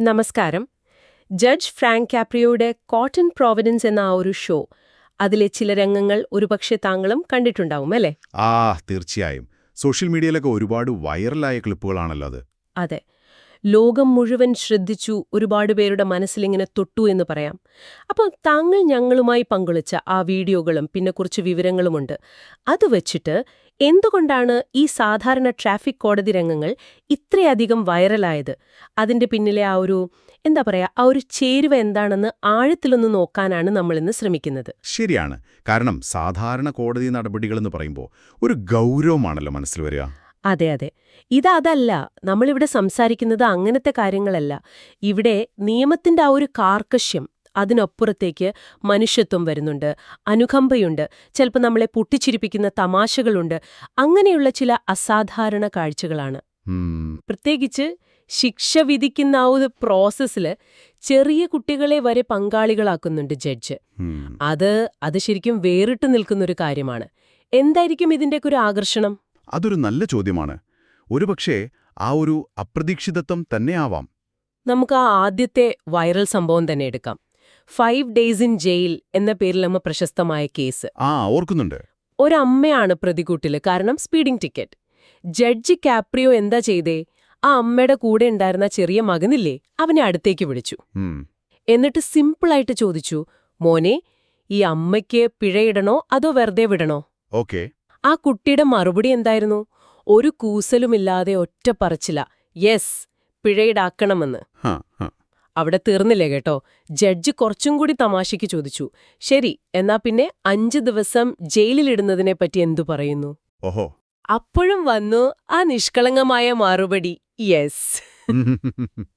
നമസ്കാരം. Judge Frank കാപ്രിയോയുടെ caught in Providence എന്ന ആ ഒരു ഷോ അതിലെ ചില രംഗങ്ങൾ ഒരുപക്ഷെ താങ്കളും കണ്ടിട്ടുണ്ടാവും അല്ലേ? ആ തീർച്ചയായും. സോഷ്യൽ മീഡിയയിലൊക്കെ ഒരുപാട് വൈറലായ ക്ലിപ്പുകളാണല്ലോ അത്. അതെ. ലോകം മുഴുവൻ ശ്രദ്ധിച്ചു ഒരുപാട് പേരുടെ മനസ്സിലിങ്ങനെ തൊട്ടു എന്ന് പറയാം. അപ്പോൾ താങ്കൾ ഞങ്ങളുമായി പങ്കുവച്ച ആ വീഡിയോകളും പിന്നെ കുറച്ച് വിവരങ്ങളുമുണ്ട്. അത് വെച്ചിട്ട് എന്തുകൊണ്ടാണ് ഈ സാധാരണ ട്രാഫിക് കോടതി രംഗങ്ങൾ ഇത്രയധികം വൈറലായത്? അതിന്റെ പിന്നിലെ ആ ഒരു എന്താ പറയാ ആ ഒരു ചേരുവ എന്താണെന്ന് ആഴത്തിലൊന്ന് നോക്കാനാണ് നമ്മളിന്ന് ശ്രമിക്കുന്നത്. ശരിയാണ്. കാരണം സാധാരണ കോടതി നടപടികളെന്ന് പറയുമ്പോൾ ഒരു ഗൗരവമാണല്ലോ മനസ്സിൽ വരിക. അതെ അതെ. ഇതതല്ല. നമ്മളിവിടെ സംസാരിക്കുന്നത് അങ്ങനത്തെ കാര്യങ്ങളല്ല. ഇവിടെ നിയമത്തിന്റെ ആ ഒരു കാർക്കശ്യം അതിനപ്പുറത്തേക്ക് മനുഷ്യത്വം വരുന്നുണ്ട്. അനുകമ്പയുണ്ട്. ചിലപ്പോൾ നമ്മളെ പൊട്ടിച്ചിരിപ്പിക്കുന്ന തമാശകളുണ്ട്. അങ്ങനെയുള്ള ചില അസാധാരണ കാഴ്ചകളാണ്. പ്രത്യേകിച്ച് ശിക്ഷ വിധിക്കുന്ന ആ ഒരു പ്രോസസ്സിൽ ചെറിയ കുട്ടികളെ വരെ പങ്കാളികളാക്കുന്നുണ്ട് ജഡ്ജ്. അത് അത് ശരിക്കും വേറിട്ട് നിൽക്കുന്നൊരു കാര്യമാണ്. എന്തായിരിക്കും ഇതിന്റെയൊക്കെ ഒരു ആകർഷണം? അതൊരു നല്ല ചോദ്യമാണ്. ഒരുപക്ഷേ ആ ഒരു അപ്രതീക്ഷിതത്വം തന്നെയാവാം. നമുക്ക് ആ ആദ്യത്തെ വൈറൽ സംഭവം തന്നെ എടുക്കാം. ഫൈവ് ഡേയ്സ് ഇൻ ജയിൽ എന്ന പേരിലമ്മ പ്രശസ്തമായ കേസ്. ആ ഓർക്കുന്നുണ്ട്. ഒരമ്മയാണ് പ്രതികൂട്ടിൽ. കാരണം സ്പീഡിംഗ് ടിക്കറ്റ്. ജഡ്ജി കാപ്രിയോ എന്താ ചെയ്തേ? ആ അമ്മയുടെ കൂടെ ഉണ്ടായിരുന്ന ചെറിയ മകനില്ലേ അവനെ അടുത്തേക്ക് വിളിച്ചു. എന്നിട്ട് സിമ്പിളായിട്ട് ചോദിച്ചു മോനെ ഈ അമ്മയ്ക്ക് പിഴയിടണോ അതോ വെറുതെ വിടണോ? ഓക്കെ. ആ കുട്ടിയുടെ മറുപടി എന്തായിരുന്നു? ഒരു കൂസലുമില്ലാതെ ഒറ്റ പറച്ചില യെസ് പിഴയിടാക്കണമെന്ന്. അവിടെ തീർന്നില്ലേ കേട്ടോ? ജഡ്ജ് കുറച്ചും കൂടി തമാശയ്ക്ക് ചോദിച്ചു. ശരി എന്നാ പിന്നെ അഞ്ച് ദിവസം ജയിലിലിടുന്നതിനെ പറ്റി എന്തു പറയുന്നു? ഓഹോ. അപ്പോഴും വന്നു ആ നിഷ്കളങ്കമായ മറുപടി യെസ്.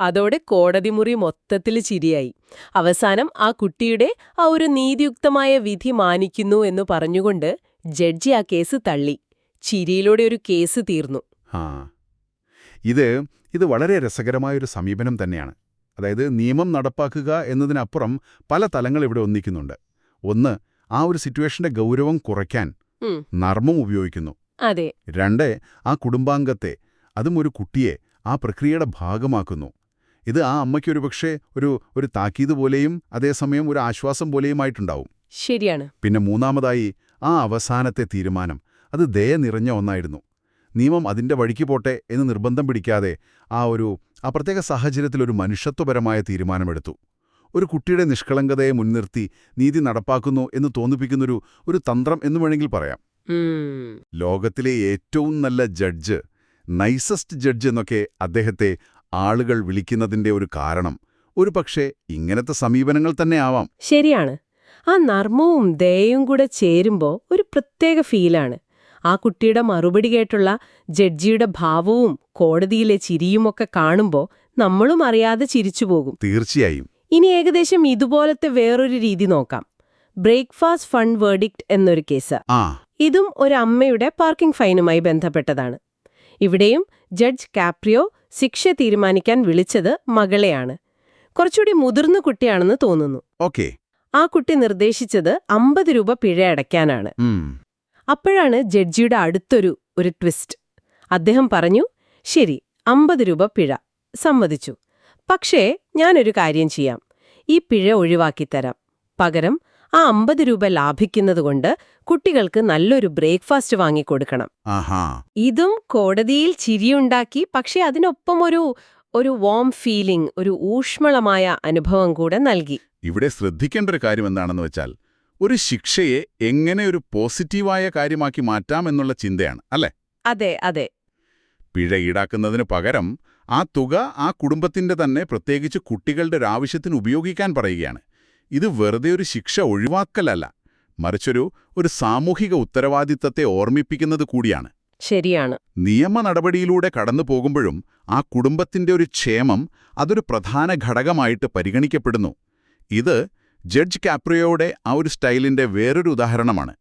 അതോടെ കോടതിമുറി മൊത്തത്തിൽ ചിരിയായി. അവസാനം ആ കുട്ടിയുടെ ആ ഒരു നീതിയുക്തമായ വിധി മാനിക്കുന്നു എന്ന് പറഞ്ഞുകൊണ്ട് ജഡ്ജി ആ കേസ് തള്ളി. ചിരിയിലൂടെ ഒരു കേസ് തീർന്നു. ഇത് ഇത് വളരെ രസകരമായൊരു സമീപനം തന്നെയാണ്. അതായത് നിയമം നടപ്പാക്കുക എന്നതിനപ്പുറം പല തലങ്ങൾ ഇവിടെ ഒന്നിക്കുന്നുണ്ട്. ഒന്ന് ആ ഒരു സിറ്റുവേഷന്റെ ഗൗരവം കുറയ്ക്കാൻ നർമ്മം ഉപയോഗിക്കുന്നു. അതെ. രണ്ട് ആ കുടുംബാംഗത്തെ അതും ഒരു കുട്ടിയെ ആ പ്രക്രിയയുടെ ഭാഗമാക്കുന്നു. ഇത് ആ അമ്മയ്ക്ക് ഒരുപക്ഷെ ഒരു ഒരു താക്കീത് പോലെയും അതേസമയം ഒരു ആശ്വാസം പോലെയുമായിട്ടുണ്ടാവും. ശരിയാണ്. പിന്നെ മൂന്നാമതായി ആ അവസാനത്തെ തീരുമാനം. അത് ദയ നിറഞ്ഞ ഒന്നായിരുന്നു. നിയമം അതിന്റെ വഴിക്ക് പോട്ടെ എന്ന് നിർബന്ധം പിടിക്കാതെ ആ ഒരു ആ പ്രത്യേക സാഹചര്യത്തിൽ ഒരു മനുഷ്യത്വപരമായ തീരുമാനമെടുത്തു. ഒരു കുട്ടിയുടെ നിഷ്കളങ്കതയെ മുൻനിർത്തി നീതി നടപ്പാക്കുന്നു എന്ന് തോന്നിപ്പിക്കുന്നൊരു ഒരു തന്ത്രം എന്ന് വേണമെങ്കിൽ പറയാം. ലോകത്തിലെ ഏറ്റവും നല്ല ജഡ്ജ് നൈസസ്റ്റ് ജഡ്ജ് എന്നൊക്കെ അദ്ദേഹത്തെ ആളുകൾ വിളിക്കുന്നതിന്റെ ഒരു കാരണം. ഒരു പക്ഷേ ഇങ്ങനത്തെ സമീപനങ്ങൾ തന്നെ ആവാം. ശരിയാണ്. ആ നർമ്മവും ദയയും കൂടെ ചേരുമ്പോൾ ഒരു പ്രത്യേക ഫീലാണ്. ആ കുട്ടിയുടെ മറുപടി കേട്ടുള്ള ജഡ്ജിയുടെ ഭാവവും കോടതിയിലെ ചിരിയുമൊക്കെ കാണുമ്പോ നമ്മളും അറിയാതെ ചിരിച്ചു പോകും തീർച്ചയായും. ഇനി ഏകദേശം ഇതുപോലത്തെ വേറൊരു രീതി നോക്കാം. ബ്രേക്ക്ഫാസ്റ്റ് ഫണ്ട് വേർഡിക്റ്റ് എന്നൊരു കേസ്. ഇതും ഒരു അമ്മയുടെ പാർക്കിംഗ് ഫൈനുമായി ബന്ധപ്പെട്ടതാണ്. ഇവിടെയും ജഡ്ജ് കാപ്രിയോ ശിക്ഷ തീരുമാനിക്കാൻ വിളിച്ചത് മകളെയാണ്. കുറച്ചുകൂടി മുതിർന്ന കുട്ടിയാണെന്ന് തോന്നുന്നു. ഓക്കെ. ആ കുട്ടി നിർദ്ദേശിച്ചത് അമ്പത് രൂപ പിഴ അടയ്ക്കാനാണ്. അപ്പോഴാണ് ജഡ്ജിയുടെ അടുത്തൊരു ഒരു ട്വിസ്റ്റ്. അദ്ദേഹം പറഞ്ഞു ശരി അമ്പത് രൂപ പിഴ സമ്മതിച്ചു. പക്ഷേ ഞാനൊരു കാര്യം ചെയ്യാം. ഈ പിഴ ഒഴിവാക്കിത്തരാം പകരം ആ അമ്പത് രൂപ ലാഭിക്കുന്നതുകൊണ്ട് കുട്ടികൾക്ക് നല്ലൊരു ബ്രേക്ക്ഫാസ്റ്റ് വാങ്ങിക്കൊടുക്കണം. ഇതും കോടതിയിൽ ചിരിയുണ്ടാക്കി പക്ഷേ അതിനൊപ്പം ഒരു ഒരു വോം ഫീലിംഗ് ഒരു ഊഷ്മളമായ അനുഭവം കൂടെ നൽകി. ഇവിടെ ശ്രദ്ധിക്കേണ്ട ഒരു കാര്യം എന്താണെന്ന് വെച്ചാൽ ഒരു ശിക്ഷയെ എങ്ങനെ ഒരു പോസിറ്റീവായ കാര്യമാക്കി മാറ്റാം എന്നുള്ള ചിന്തയാണ് അല്ലെ? അതെ അതെ. പിഴ ഈടാക്കുന്നതിന് പകരം ആ തുക ആ കുടുംബത്തിന്റെ തന്നെ പ്രത്യേകിച്ച് കുട്ടികളുടെ ഒരു ആവശ്യത്തിന് ഉപയോഗിക്കാൻ പറയുകയാണ്. ഇത് വെറുതെ ഒരു ശിക്ഷ ഒഴിവാക്കലല്ല മറിച്ചൊരു ഒരു സാമൂഹിക ഉത്തരവാദിത്തത്തെ ഓർമ്മിപ്പിക്കുന്നത് കൂടിയാണ്. ശരിയാണ്. നിയമ നടപടിയിലൂടെ കടന്നു പോകുമ്പോഴും ആ കുടുംബത്തിന്റെ ഒരു ക്ഷേമം അതൊരു പ്രധാന ഘടകമായിട്ട് പരിഗണിക്കപ്പെടുന്നു. ഇത് ജഡ്ജ് കാപ്രിയോയുടെ ആ ഒരു സ്റ്റൈലിന്റെ വേറൊരു ഉദാഹരണമാണ്.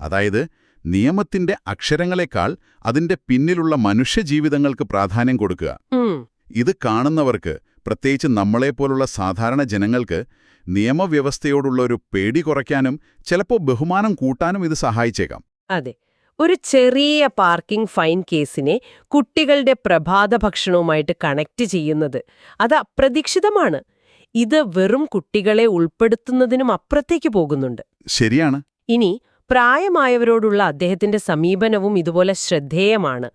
അതായത് നിയമത്തിന്റെ അക്ഷരങ്ങളെക്കാൾ അതിന്റെ പിന്നിലുള്ള മനുഷ്യജീവിതങ്ങൾക്ക് പ്രാധാന്യം കൊടുക്കുക. ഇത് കാണുന്നവർക്ക് പ്രത്യേകിച്ച് നമ്മളെപ്പോലുള്ള സാധാരണ ജനങ്ങൾക്ക് നിയമവ്യവസ്ഥയോടുള്ള ഒരു പേടി കുറയ്ക്കാനും ചിലപ്പോൾ ബഹുമാനം കൂട്ടാനും ഇത് സഹായിച്ചേക്കാം. അതെ. ഒരു ചെറിയ പാർക്കിംഗ് ഫൈൻ കേസിനെ കുട്ടികളുടെ പ്രഭാത ഭക്ഷണവുമായിട്ട് കണക്ട് ചെയ്യുന്നത് അത് അപ്രതീക്ഷിതമാണ്. ഇത് വെറും കുട്ടികളെ ഉൾപ്പെടുത്തുന്നതിനും അപ്പുറത്തേക്ക് പോകുന്നുണ്ട്. ശരിയാണ്. ഇനി പ്രായമായവരോടുള്ള അദ്ദേഹത്തിന്റെ സമീപനവും ഇതുപോലെ ശ്രദ്ധേയമാണ്.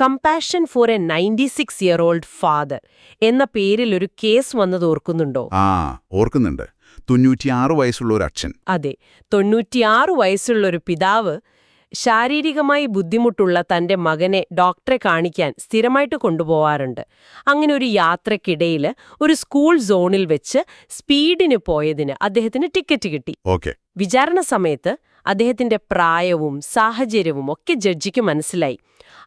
Compassion for a ninety six year old father എന്ന പേരിൽ ഒരു കേസ് വന്നത് ഓർക്കുന്നുണ്ടോ? ആ ഓർക്കുന്നുണ്ട്. തൊണ്ണൂറ്റിയാറ് വയസ്സുള്ള ഒരു അച്ഛൻ. അതെ തൊണ്ണൂറ്റിയാറ് വയസ്സുള്ള ഒരു പിതാവ് ശാരീരികമായി ബുദ്ധിമുട്ടുള്ള തന്റെ മകനെ ഡോക്ടറെ കാണിക്കാൻ സ്ഥിരമായിട്ട് കൊണ്ടുപോവാറുണ്ട്. അങ്ങനെ ഒരു യാത്രക്കിടയിൽ ഒരു സ്കൂൾ സോണിൽ വെച്ച് സ്പീഡിന് പോയതിന് അദ്ദേഹത്തിന് ടിക്കറ്റ് കിട്ടി. ഓക്കെ. വിചാരണ സമയത്ത് അദ്ദേഹത്തിന്റെ പ്രായവും സാഹചര്യവും ഒക്കെ ജഡ്ജിക്ക് മനസ്സിലായി.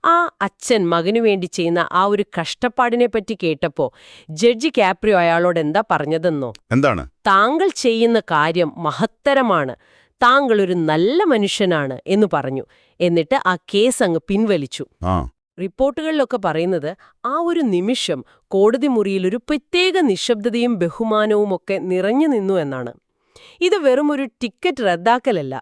ആ അച്ഛൻ മകനു വേണ്ടി ചെയ്യുന്ന ആ ഒരു കഷ്ടപ്പാടിനെ പറ്റി കേട്ടപ്പോ ജഡ്ജി കാപ്രിയോ അയാളോട് എന്താ പറഞ്ഞതെന്നോ? എന്താണ്? താങ്കൾ ചെയ്യുന്ന കാര്യം മഹത്തരമാണ്. താങ്കൾ ഒരു നല്ല മനുഷ്യനാണ് എന്ന് പറഞ്ഞു. എന്നിട്ട് ആ കേസ് അങ്ങ് പിൻവലിച്ചു. റിപ്പോർട്ടുകളിലൊക്കെ പറയുന്നത് ആ ഒരു നിമിഷം കോടതി മുറിയിൽ ഒരു പ്രത്യേക നിശബ്ദതയും ബഹുമാനവും ഒക്കെ നിറഞ്ഞു നിന്നു എന്നാണ്. ഇത് വെറും ഒരു ടിക്കറ്റ് റദ്ദാക്കലല്ല.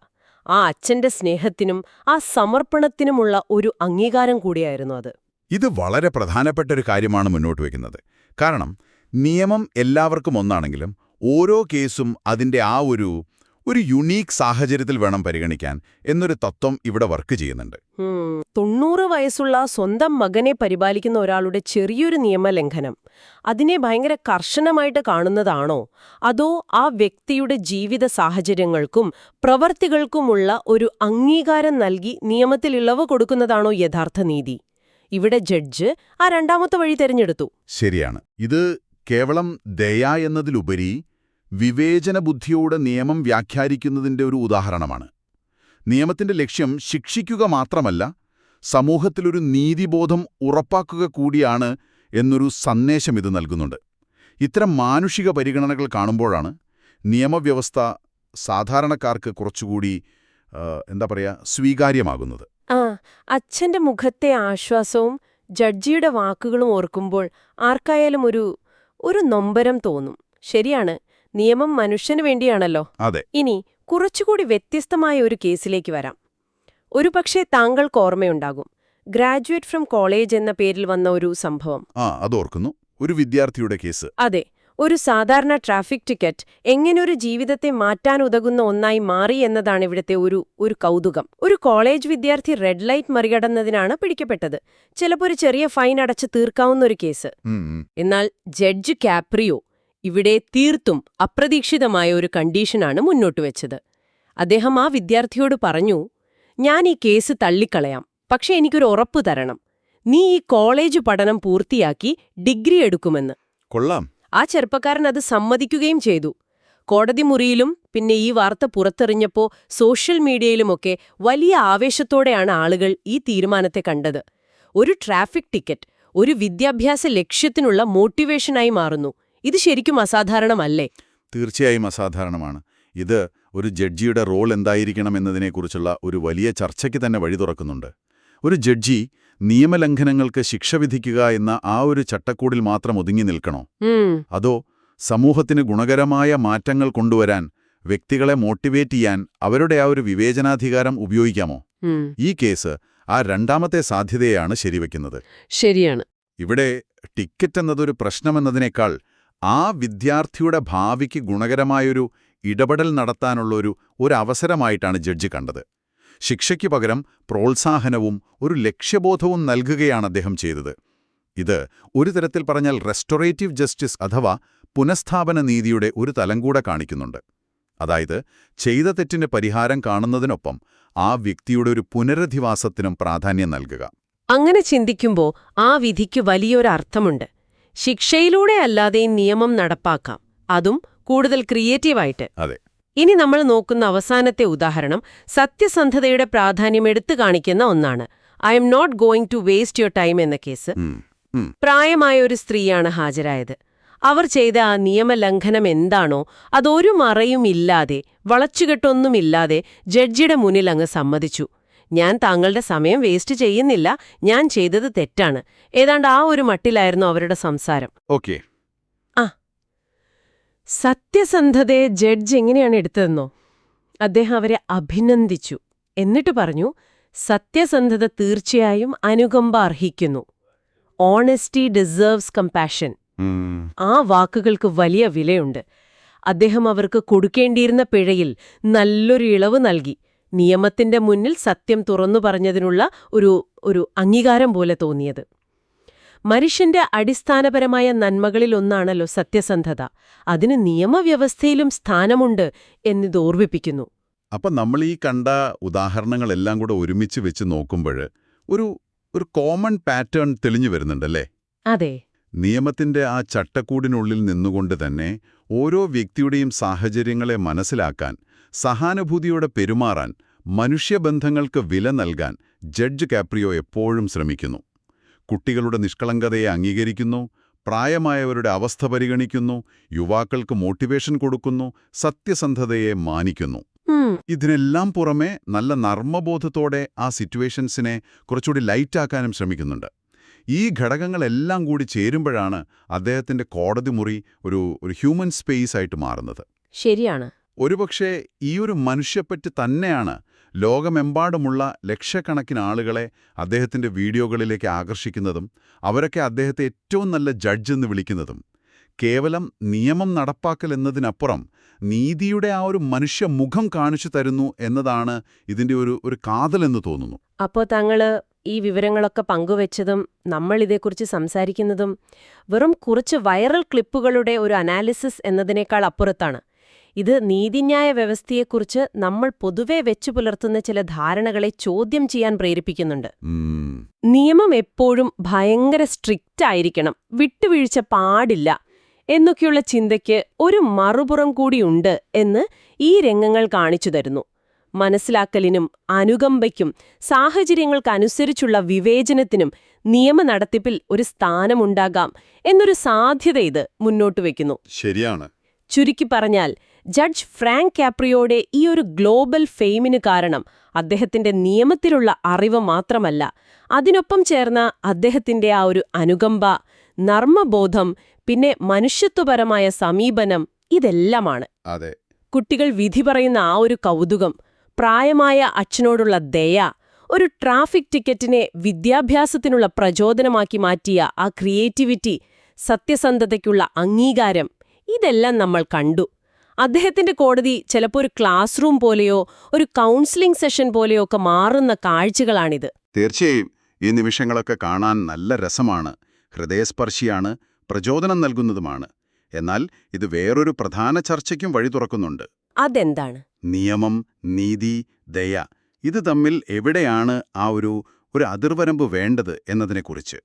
ആ അച്ഛന്റെ സ്നേഹത്തിനും ആ സമർപ്പണത്തിനുമുള്ള ഒരു അംഗീകാരം കൂടിയായിരുന്നു അത്. ഇത് വളരെ പ്രധാനപ്പെട്ട ഒരു കാര്യമാണ് മുന്നോട്ട് വയ്ക്കുന്നത് കാരണം നിയമം എല്ലാവർക്കും ഒന്നാണെങ്കിലും ഓരോ കേസും അതിന്റെ ആ ഒരു ഒരു യുണീക് സാഹചര്യത്തിൽ വേണം പരിഗണിക്കാൻ എന്നൊരു തത്വം ഇവിടെ വർക്ക് ചെയ്യുന്നുണ്ട്. തൊണ്ണൂറ് വയസ്സുള്ള സ്വന്തം മകനെ പരിപാലിക്കുന്ന ഒരാളുടെ ചെറിയൊരു നിയമലംഘനം അതിനെ ഭയങ്കര കർശനമായിട്ട് കാണുന്നതാണോ? അതോ ആ വ്യക്തിയുടെ ജീവിത സാഹചര്യങ്ങൾക്കും പ്രവർത്തികൾക്കുമുള്ള ഒരു അംഗീകാരം നൽകി നിയമത്തിൽ ഇളവ് കൊടുക്കുന്നതാണോ യഥാർത്ഥ നീതി? ഇവിടെ ജഡ്ജ് ആ രണ്ടാമത്തെ വഴി തെരഞ്ഞെടുത്തു. ശരിയാണ്. ഇത് കേവലം ദയ എന്നതിലുപരി വിവേചന ബുദ്ധിയോടെ നിയമം വ്യാഖ്യാനിക്കുന്നതിന്റെ ഒരു ഉദാഹരണമാണ്. നിയമത്തിന്റെ ലക്ഷ്യം ശിക്ഷിക്കുക മാത്രമല്ല സമൂഹത്തിലൊരു നീതിബോധം ഉറപ്പാക്കുക കൂടിയാണ് എന്നൊരു സന്ദേശം ഇത് നൽകുന്നുണ്ട്. ഇത്തരം മാനുഷിക പരിഗണനകൾ കാണുമ്പോഴാണ് നിയമവ്യവസ്ഥ സാധാരണക്കാർക്ക് കുറച്ചുകൂടി എന്താ പറയുക സ്വീകാര്യമാകുന്നത്. ആ അച്ഛന്റെ മുഖത്തെ ആശ്വാസവും ജഡ്ജിയുടെ വാക്കുകളും ഓർക്കുമ്പോൾ ആർക്കായാലും ഒരു ഒരു നൊമ്പരം തോന്നും. ശരിയാണ്. നിയമം മനുഷ്യന് വേണ്ടിയാണല്ലോ. അതെ. ഇനി കുറച്ചുകൂടി വ്യത്യസ്തമായ ഒരു കേസിലേക്ക് വരാം. ഒരുപക്ഷെ താങ്കൾക്ക് ഓർമ്മയുണ്ടാകും. ഗ്രാജുവേറ്റ് ഫ്രം കോളേജ് എന്ന പേരിൽ വന്ന ഒരു സംഭവം. ആ അതോർക്കുന്നു ഒരു വിദ്യാർത്ഥിയുടെ കേസ്. അതെ. ഒരു സാധാരണ ട്രാഫിക് ടിക്കറ്റ് എങ്ങനെ ഒരു ജീവിതത്തെ മാറ്റാൻ മാറ്റാനുതകുന്ന ഒന്നായി മാറി എന്നതാണ് ഇവിടുത്തെ ഒരു ഒരു കൗതുകം. ഒരു കോളേജ് വിദ്യാർത്ഥി റെഡ് ലൈറ്റ് മറികടന്നതിനാണ് പിടിക്കപ്പെട്ടത്. ചിലപ്പോൾ ഒരു ചെറിയ ഫൈൻ അടച്ച് തീർക്കാവുന്ന ഒരു കേസ്. എന്നാൽ ജഡ്ജ് കാപ്രിയോ ഇവിടെ തീർത്തും അപ്രതീക്ഷിതമായ ഒരു കണ്ടീഷനാണ് മുന്നോട്ട് വെച്ചത്. അദ്ദേഹം ആ വിദ്യാർത്ഥിയോട് പറഞ്ഞു ഞാൻ ഈ കേസ് തള്ളിക്കളയാം. പക്ഷെ എനിക്കൊരു ഉറപ്പ് തരണം. നീ ഈ കോളേജ് പഠനം പൂർത്തിയാക്കി ഡിഗ്രി എടുക്കുമെന്ന്. കൊള്ളാം. ആ ചെറുപ്പക്കാരൻ അത് സമ്മതിക്കുകയും ചെയ്തു. കോടതി മുറിയിലും പിന്നെ ഈ വാർത്ത പുറത്തെറിഞ്ഞപ്പോ സോഷ്യൽ മീഡിയയിലുമൊക്കെ വലിയ ആവേശത്തോടെയാണ് ആളുകൾ ഈ തീരുമാനത്തെ കണ്ടത്. ഒരു ട്രാഫിക് ടിക്കറ്റ് ഒരു വിദ്യാഭ്യാസ ലക്ഷ്യത്തിനുള്ള മോട്ടിവേഷനായി മാറുന്നു. ഇത് ശരിക്കും അസാധാരണമല്ലേ? തീർച്ചയായും അസാധാരണമാണ്. ഇത് ഒരു ജഡ്ജിയുടെ റോൾ എന്തായിരിക്കണം എന്നതിനെക്കുറിച്ചുള്ള ഒരു വലിയ ചർച്ചയ്ക്ക് തന്നെ വഴി തുറക്കുന്നുണ്ട്. ഒരു ജഡ്ജി നിയമലംഘനങ്ങൾക്ക് ശിക്ഷ വിധിക്കുക എന്ന ആ ഒരു ചട്ടക്കൂടിൽ മാത്രം ഒതുങ്ങി നിൽക്കണോ? അതോ സമൂഹത്തിന് ഗുണകരമായ മാറ്റങ്ങൾ കൊണ്ടുവരാൻ വ്യക്തികളെ മോട്ടിവേറ്റ് ചെയ്യാൻ അവരുടെ ആ ഒരു വിവേചനാധികാരം ഉപയോഗിക്കാമോ? ഈ കേസ് ആ രണ്ടാമത്തെ സാധ്യതയാണ് ശരിവെക്കുന്നത്. ശരിയാണ്. ഇവിടെ ടിക്കറ്റ് എന്നതൊരു പ്രശ്നമെന്നതിനേക്കാൾ ആ വിദ്യാർത്ഥിയുടെ ഭാവിക്ക് ഗുണകരമായൊരു ഇടപെടൽ നടത്താനുള്ള ഒരു അവസരമായിട്ടാണ് ജഡ്ജി കണ്ടത്. ശിക്ഷയ്ക്ക് പകരം പ്രോത്സാഹനവും ഒരു ലക്ഷ്യബോധവും നൽകുകയാണ് അദ്ദേഹം ചെയ്തത്. ഇത് ഒരു തരത്തിൽ പറഞ്ഞാൽ റെസ്റ്റോറേറ്റീവ് ജസ്റ്റിസ് അഥവാ പുനഃസ്ഥാപന നീതിയുടെ ഒരു തലം കൂടെ കാണിക്കുന്നുണ്ട്. അതായത് ചെയ്ത തെറ്റിന് പരിഹാരം കാണുന്നതിനൊപ്പം ആ വ്യക്തിയുടെ ഒരു പുനരധിവാസത്തിനും പ്രാധാന്യം നൽകുക. അങ്ങനെ ചിന്തിക്കുമ്പോൾ ആ വിധിക്ക് വലിയൊരർത്ഥമുണ്ട്. ശിക്ഷയിലൂടെ അല്ലാതെ നിയമം നടപ്പാക്കാം. അതും കൂടുതൽ ക്രിയേറ്റീവായിട്ട്. അതെ. ഇനി നമ്മൾ നോക്കുന്ന അവസാനത്തെ ഉദാഹരണം സത്യസന്ധതയുടെ പ്രാധാന്യം എടുത്തു കാണിക്കുന്ന ഒന്നാണ്. I am not going to waste your time എന്ന കേസ്. പ്രായമായ ഒരു സ്ത്രീയാണ് ഹാജരായത്. അവർ ചെയ്ത ആ നിയമലംഘനം എന്താണോ അതൊരു മറയുമില്ലാതെ വളച്ചുകെട്ടൊന്നുമില്ലാതെ ജഡ്ജിയുടെ മുന്നിൽ അങ്ങ് സമ്മതിച്ചു. ഞാൻ താങ്കളുടെ സമയം വേസ്റ്റ് ചെയ്യുന്നില്ല. ഞാൻ ചെയ്തത് തെറ്റാണ്. ഏതാണ്ട് ആ ഒരു മട്ടിലായിരുന്നു അവരുടെ സംസാരം. ഓക്കെ. ആ. സത്യസന്ധതയെ ജഡ്ജ് എങ്ങനെയാണ് എടുത്തതെന്നോ? അദ്ദേഹം അവരെ അഭിനന്ദിച്ചു. എന്നിട്ട് പറഞ്ഞു സത്യസന്ധത തീർച്ചയായും അനുകമ്പ അർഹിക്കുന്നു. ഓണസ്റ്റി ഡിസേർവ്സ് കമ്പാഷൻ ആ വാക്കുകൾക്ക് വലിയ വിലയുണ്ട്. അദ്ദേഹം അവർക്ക് കൊടുക്കേണ്ടിയിരുന്ന പിഴയിൽ നല്ലൊരു ഇളവ് നൽകി. നിയമത്തിന്റെ മുന്നിൽ സത്യം തുറന്നു പറഞ്ഞതിനുള്ള ഒരു ഒരു അംഗീകാരം പോലെ തോന്നിയത്. മനുഷ്യന്റെ അടിസ്ഥാനപരമായ നന്മകളിലൊന്നാണല്ലോ സത്യസന്ധത. അതിന് നിയമവ്യവസ്ഥയിലും സ്ഥാനമുണ്ട് എന്നിത് ഓർമ്മിപ്പിക്കുന്നു. അപ്പൊ നമ്മൾ ഈ കണ്ട ഉദാഹരണങ്ങളെല്ലാം കൂടെ ഒരുമിച്ച് വെച്ച് നോക്കുമ്പോൾ ഒരു ഒരു കോമൺ പാറ്റേൺ തെളിഞ്ഞു വരുന്നുണ്ടല്ലേ? അതെ. നിയമത്തിന്റെ ആ ചട്ടക്കൂടിനുള്ളിൽ നിന്നുകൊണ്ട് തന്നെ ഓരോ വ്യക്തിയുടെയും സാഹചര്യങ്ങളെ മനസ്സിലാക്കാൻ സഹാനുഭൂതിയോടെ പെരുമാറാൻ മനുഷ്യബന്ധങ്ങൾക്ക് വില നൽകാൻ ജഡ്ജ് കാപ്രിയോ എപ്പോഴും ശ്രമിക്കുന്നു. കുട്ടികളുടെ നിഷ്കളങ്കതയെ അംഗീകരിക്കുന്നു പ്രായമായവരുടെ അവസ്ഥ പരിഗണിക്കുന്നു യുവാക്കൾക്ക് മോട്ടിവേഷൻ കൊടുക്കുന്നു സത്യസന്ധതയെ മാനിക്കുന്നു. ഇതിനെല്ലാം പുറമെ നല്ല നർമ്മബോധത്തോടെ ആ സിറ്റുവേഷൻസിനെ കുറച്ചുകൂടി ലൈറ്റാക്കാനും ശ്രമിക്കുന്നുണ്ട്. ഈ ഘടകങ്ങളെല്ലാം കൂടി ചേരുമ്പോഴാണ് അദ്ദേഹത്തിന്റെ കോടതി മുറി ഒരു ഒരു ഹ്യൂമൻ സ്പേസ് ആയിട്ട് മാറുന്നത്. ശരിയാണ്. ഒരുപക്ഷെ ഈ ഒരു മനുഷ്യപ്പറ്റ് തന്നെയാണ് ലോകമെമ്പാടുമുള്ള ലക്ഷക്കണക്കിന് ആളുകളെ അദ്ദേഹത്തിന്റെ വീഡിയോകളിലേക്ക് ആകർഷിക്കുന്നതും അവരൊക്കെ അദ്ദേഹത്തെ ഏറ്റവും നല്ല ജഡ്ജ് എന്ന് വിളിക്കുന്നതും. കേവലം നിയമം നടപ്പാക്കൽ എന്നതിനപ്പുറം നീതിയുടെ ആ ഒരു മനുഷ്യ മുഖം കാണിച്ചു തരുന്നു എന്നതാണ് ഇതിന്റെ ഒരു ഒരു കാതലെന്ന് തോന്നുന്നു. അപ്പോൾ താങ്കൾ ഈ വിവരങ്ങളൊക്കെ പങ്കുവച്ചതും നമ്മൾ ഇതേക്കുറിച്ച് സംസാരിക്കുന്നതും വെറും കുറച്ച് വൈറൽ ക്ലിപ്പുകളുടെ ഒരു അനാലിസിസ് എന്നതിനേക്കാൾ അപ്പുറത്താണ്. ഇത് നീതിന്യായ വ്യവസ്ഥയെക്കുറിച്ച് നമ്മൾ പൊതുവെ വെച്ചു പുലർത്തുന്ന ചില ധാരണകളെ ചോദ്യം ചെയ്യാൻ പ്രേരിപ്പിക്കുന്നുണ്ട്. നിയമം എപ്പോഴും ഭയങ്കര സ്ട്രിക്റ്റ് ആയിരിക്കണം വിട്ടുവീഴ്ച പാടില്ല എന്നൊക്കെയുള്ള ചിന്തയ്ക്ക് ഒരു മറുപുറം കൂടിയുണ്ട് എന്ന് ഈ രംഗങ്ങൾ കാണിച്ചു തരുന്നു. മനസ്സിലാക്കലിനും അനുകമ്പയ്ക്കും സാഹചര്യങ്ങൾക്കനുസരിച്ചുള്ള വിവേചനത്തിനും നിയമ നടത്തിപ്പിൽ ഒരു സ്ഥാനമുണ്ടാകാം എന്നൊരു സാധ്യത ഇത് മുന്നോട്ട് വയ്ക്കുന്നു ശരിയാണ്. ചുരുക്കി പറഞ്ഞാൽ ജഡ്ജ് ഫ്രാങ്ക് കാപ്രിയോയുടെ ഈ ഒരു ഗ്ലോബൽ ഫെയിമിന് കാരണം അദ്ദേഹത്തിന്റെ നിയമത്തിലുള്ള അറിവ് മാത്രമല്ല അതിനൊപ്പം ചേർന്ന അദ്ദേഹത്തിന്റെ ആ ഒരു അനുകമ്പ നർമ്മബോധം പിന്നെ മനുഷ്യത്വപരമായ സമീപനം ഇതെല്ലാമാണ്. അതെ. കുട്ടികൾ വിധി പറയുന്ന ആ ഒരു കൗതുകം പ്രായമായ അച്ഛനോടുള്ള ദയ ഒരു ട്രാഫിക് ടിക്കറ്റിനെ വിദ്യാഭ്യാസത്തിനുള്ള പ്രചോദനമാക്കി മാറ്റിയ ആ ക്രിയേറ്റിവിറ്റി സത്യസന്ധതയ്ക്കുള്ള അംഗീകാരം ഇതെല്ലാം നമ്മൾ കണ്ടു. അദ്ദേഹത്തിന്റെ കോടതി ചിലപ്പോൾ ഒരു ക്ലാസ് റൂം പോലെയോ ഒരു കൗൺസിലിംഗ് സെഷൻ പോലെയോ ഒക്കെ മാറുന്ന കാഴ്ചകളാണിത്. തീർച്ചയായും ഈ നിമിഷങ്ങളൊക്കെ കാണാൻ നല്ല രസമാണ് ഹൃദയസ്പർശിയാണ് പ്രചോദനം നൽകുന്നതുമാണ്. എന്നാൽ ഇത് വേറൊരു പ്രധാന ചർച്ചയ്ക്കും വഴി തുറക്കുന്നുണ്ട്. അതെന്താണ്? നിയമം നീതി ദയ ഇത് തമ്മിൽ എവിടെയാണ് ആ ഒരു ഒരു അതിർവരമ്പ് വേണ്ടത് എന്നതിനെക്കുറിച്ച്.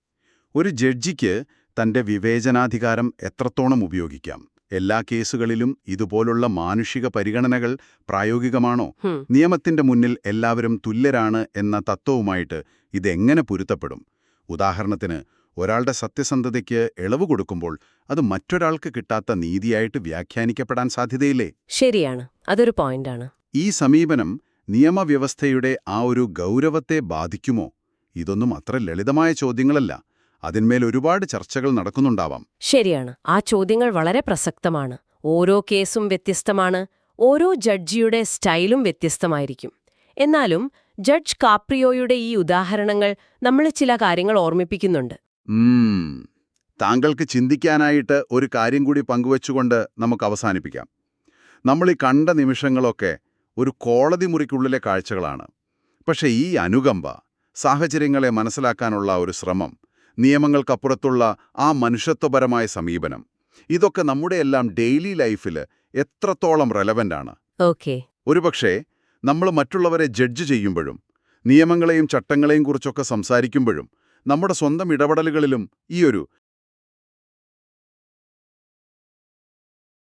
ഒരു ജഡ്ജിക്ക് തന്റെ വിവേചനാധികാരം എത്രത്തോളം ഉപയോഗിക്കാം? എല്ലാ കേസുകളിലും ഇതുപോലുള്ള മാനുഷിക പരിഗണനകൾ പ്രായോഗികമാണോ? നിയമത്തിന്റെ മുന്നിൽ എല്ലാവരും തുല്യരാണ് എന്ന തത്വവുമായിട്ട് ഇതെങ്ങനെ പൊരുത്തപ്പെടും? ഉദാഹരണത്തിന് ഒരാളുടെ സത്യസന്ധതയ്ക്ക് ഇളവ് കൊടുക്കുമ്പോൾ അത് മറ്റൊരാൾക്ക് കിട്ടാത്ത നീതിയായിട്ട് വ്യാഖ്യാനിക്കപ്പെടാൻ സാധ്യതയില്ലേ? ശരിയാണ്. അതൊരു പോയിന്റാണ്. ഈ സമീപനം നിയമവ്യവസ്ഥയുടെ ആ ഒരു ഗൗരവത്തെ ബാധിക്കുമോ? ഇതൊന്നും അത്ര ലളിതമായ ചോദ്യങ്ങളല്ല. അതിന്മേൽ ഒരുപാട് ചർച്ചകൾ നടക്കുന്നുണ്ടാവാം. ശരിയാണ്. ആ ചോദ്യങ്ങൾ വളരെ പ്രസക്തമാണ്. ഓരോ കേസും വ്യത്യസ്തമാണ്. ഓരോ ജഡ്ജിയുടെ സ്റ്റൈലും വ്യത്യസ്തമായിരിക്കും. എന്നാലും ജഡ്ജ് കാപ്രിയോയുടെ ഈ ഉദാഹരണങ്ങൾ നമ്മൾ ചില കാര്യങ്ങൾ ഓർമ്മിപ്പിക്കുന്നുണ്ട്. താങ്കൾക്ക് ചിന്തിക്കാനായിട്ട് ഒരു കാര്യം കൂടി പങ്കുവച്ചുകൊണ്ട് നമുക്ക് അവസാനിപ്പിക്കാം. നമ്മൾ ഈ കണ്ട നിമിഷങ്ങളൊക്കെ ഒരു കോടതി മുറിക്കുള്ളിലെ കാഴ്ചകളാണ്. പക്ഷേ ഈ അനുകമ്പ സാഹചര്യങ്ങളെ മനസ്സിലാക്കാനുള്ള ഒരു ശ്രമം നിയമങ്ങൾക്കപ്പുറത്തുള്ള ആ മനുഷ്യത്വപരമായ സമീപനം. ഇതൊക്കെ നമ്മുടെയെല്ലാം ഡെയിലി ലൈഫിൽ എത്രത്തോളം റെലവന്റ് ആണ്. ഓക്കെ. ഒരുപക്ഷേ നമ്മൾ മറ്റുള്ളവരെ ജഡ്ജ് ചെയ്യുമ്പോഴും നിയമങ്ങളെയും ചട്ടങ്ങളെയും കുറിച്ചൊക്കെ സംസാരിക്കുമ്പോഴും നമ്മുടെ സ്വന്തം ഇടപെടലുകളിലും ഈ ഒരു